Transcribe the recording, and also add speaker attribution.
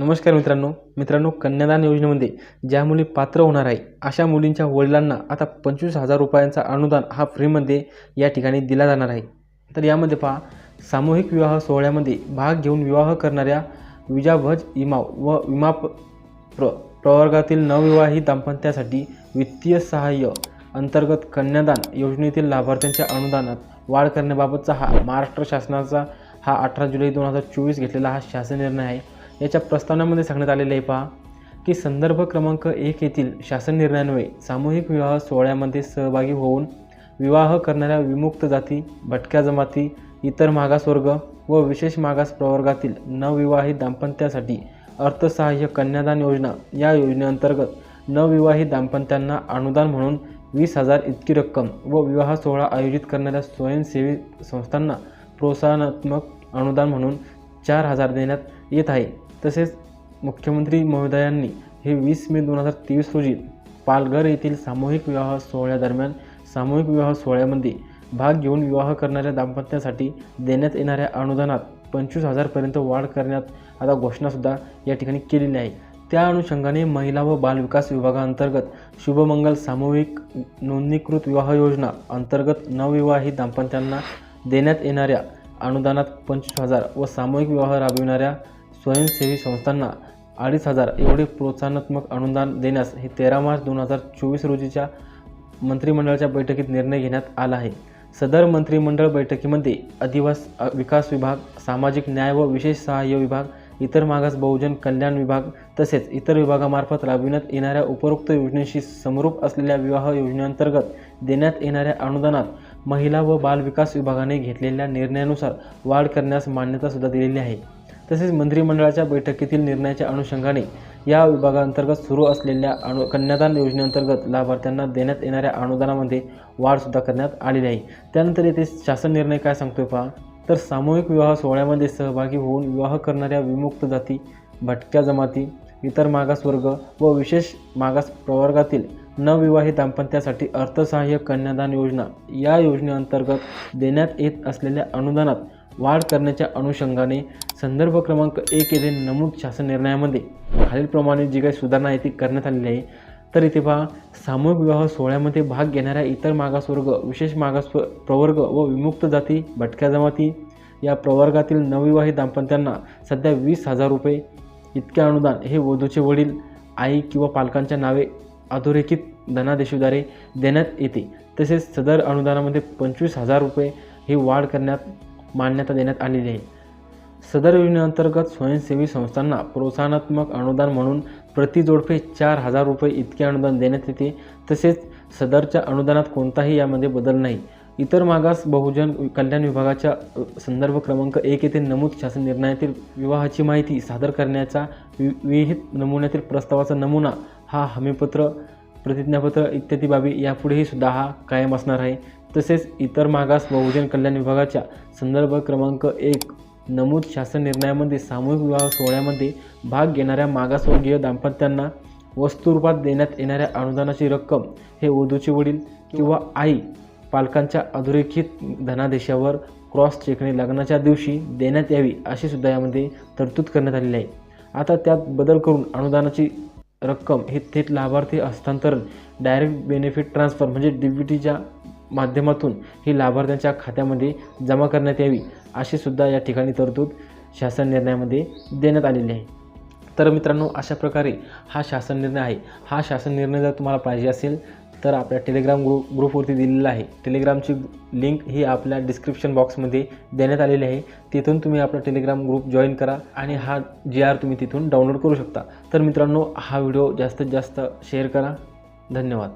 Speaker 1: नमस्कार मित्रांनो. मित्रांनो कन्यादान योजनेमध्ये ज्या मुली पात्र होणार आहे अशा मुलींच्या वडिलांना आता पंचवीस हजार रुपयांचा अनुदान हा फ्रीमध्ये या ठिकाणी दिला जाणार आहे. तर यामध्ये पहा सामूहिक विवाह सोहळ्यामध्ये भाग घेऊन विवाह करणाऱ्या विजाभज इमाव व विमा प्र प्रवर्गातील नवविवाहित दाम्पत्यासाठी वित्तीय सहाय्य अंतर्गत कन्यादान योजनेतील लाभार्थ्यांच्या अनुदानात वाढ करण्याबाबतचा हा महाराष्ट्र शासनाचा हा अठरा जुलै दोन हजार चोवीस घेतलेला हा शासन निर्णय आहे. याच्या प्रस्तावनामध्ये सांगण्यात आलेले आहे पहा की संदर्भ क्रमांक एक येथील शासन निर्णयान्वये सामूहिक विवाह सोहळ्यामध्ये सहभागी होऊन विवाह करणाऱ्या विमुक्त जाती भटक्या जमाती इतर मागासवर्ग व विशेष मागास प्रवर्गातील नवविवाहित दाम्पत्यासाठी अर्थसहाय्य कन्यादान योजना या योजनेअंतर्गत नवविवाहित दाम्पत्यांना अनुदान म्हणून वीस हजार इतकी रक्कम व विवाह सोहळा आयोजित करणाऱ्या स्वयंसेवी संस्थांना प्रोत्साहनात्मक अनुदान म्हणून चार हजार देण्यात येत आहे. तसेच मुख्यमंत्री महोदयांनी हे वीस मे दोन हजार तेवीस रोजी पालघर येथील सामूहिक विवाह सोहळ्यादरम्यान सामूहिक विवाह सोहळ्यामध्ये भाग घेऊन विवाह करणाऱ्या दाम्पत्यासाठी देण्यात येणाऱ्या अनुदानात पंचवीस हजारपर्यंत वाढ करण्यात आता घोषणासुद्धा या ठिकाणी केलेली आहे. त्या अनुषंगाने महिला व बालविकास विभागाअंतर्गत शुभमंगल सामूहिक नोंदणीकृत विवाह योजना अंतर्गत नवविवाहित दाम्पत्यांना देण्यात येणाऱ्या अनुदानात पंचवीस हजार व सामूहिक विवाह राबविणाऱ्या स्वयंसेवी संस्थांना अडीच हजार एवढे प्रोत्साहनात्मक अनुदान देण्यास हे तेरा मार्च दोन हजार चोवीस रोजीच्या मंत्रिमंडळाच्या बैठकीत निर्णय घेण्यात आला आहे. सदर मंत्रिमंडळ बैठकीमध्ये अधिवास विकास विभाग सामाजिक न्याय व विशेष सहाय्य विभाग इतर मागास बहुजन कल्याण विभाग तसेच इतर विभागामार्फत राबविण्यात येणाऱ्या उपरोक्त योजनेशी समरूप असलेल्या विवाह योजनेअंतर्गत देण्यात येणाऱ्या अनुदानात महिला व बालविकास विभागाने घेतलेल्या निर्णयानुसार वाढ करण्यास मान्यतासुद्धा दिलेली आहे. तसेच मंत्रिमंडळाच्या बैठकीतील निर्णयाच्या अनुषंगाने या विभागाअंतर्गत सुरू असलेल्या अनु कन्यादान योजनेअंतर्गत लाभार्थ्यांना देण्यात येणाऱ्या अनुदानामध्ये वाढसुद्धा करण्यात आलेली आहे. त्यानंतर येथे शासन निर्णय काय सांगतोय पहा. तर सामूहिक विवाह सोहळ्यामध्ये सहभागी होऊन विवाह करणाऱ्या विमुक्त जाती भटक्या जमाती इतर मागासवर्ग व विशेष मागास प्रवर्गातील नवविवाहित दाम्पत्यासाठी अर्थसहाय्य कन्यादान योजना या योजनेअंतर्गत देण्यात येत असलेल्या अनुदानात वाढ करण्याच्या अनुषंगाने संदर्भ क्रमांक एक येथे नमूद शासन निर्णयामध्ये खालीलप्रमाणे जी काही सुधारणा आहे ती करण्यात आलेली आहे. तर इथे पहा सामूहिक विवाह सोहळ्यामध्ये भाग घेणाऱ्या इतर मागासवर्ग विशेष मागास प्रवर्ग व विमुक्त जाती भटक्या जमाती या प्रवर्गातील नवविवाहित दाम्पत्यांना सध्या वीस हजार रुपये इतके अनुदान हे वधूचे वडील आई किंवा पालकांच्या नावे अधोरेखित धनादेशद्वारे देण्यात येते. तसेच सदर अनुदानामध्ये पंचवीस हजार रुपये ही वाढ करण्यात मान्यता देण्यात आलेली आहे. सदर योजनेअंतर्गत स्वयंसेवी संस्थांना प्रोत्साहनात्मक अनुदान म्हणून प्रति जोडपे चार हजार रुपये इतके अनुदान देण्यात येते. तसेच सदरच्या अनुदानात कोणताही यामध्ये बदल नाही. इतर मागास बहुजन कल्याण विभागाच्या संदर्भ क्रमांक एक येथे नमूद शासन निर्णयातील विवाहाची माहिती सादर करण्याचा वि- विहित नमुन्यातील प्रस्तावाचा नमुना हा हमीपत्र प्रतिज्ञापत्र इत्यादी बाबी यापुढेही सुद्धा हा कायम असणार आहे. तसेच इतर मागास बहुजन कल्याण विभागाच्या संदर्भ क्रमांक एक नमूद शासन निर्णयामध्ये सामूहिक विवाह सोहळ्यामध्ये भाग घेणाऱ्या मागासवर्गीय दाम्पत्यांना वस्तुरूपात देण्यात येणाऱ्या अनुदानाची रक्कम हे वधूचे वडील किंवा आई पालकांच्या अधोरेखित धनादेशावर क्रॉस चेकने लग्नाच्या दिवशी देण्यात यावी अशी सुद्धा यामध्ये तरतूद करण्यात आलेली आहे. आता त्यात बदल करून अनुदानाची रक्कम हे थेट लाभार्थी हस्तांतरण डायरेक्ट बेनिफिट ट्रान्सफर म्हणजे डी बी टीच्या माध्यमातून ही लाभार्थ्यांच्या खात्यामध्ये जमा करण्यात यावी अशी सुद्धा या ठिकाणी तरतूद शासन निर्णयामध्ये देण्यात आलेली आहे. तर मित्रांनो अशा प्रकारे हा शासन निर्णय आहे. हा शासन निर्णय जर तुम्हाला पाहिजे असेल तर आपल्या टेलिग्राम ग्रुप ग्रुपवरती दिलेला आहे. टेलिग्रामची लिंक ही आपल्या डिस्क्रिप्शन बॉक्समध्ये देण्यात आलेली आहे. तिथून तुम्ही आपला टेलिग्राम ग्रुप जॉईन करा आणि हा जी आर तुम्ही तिथून डाउनलोड करू शकता. तर मित्रांनो हा व्हिडिओ जास्तीत जास्त शेअर करा. धन्यवाद.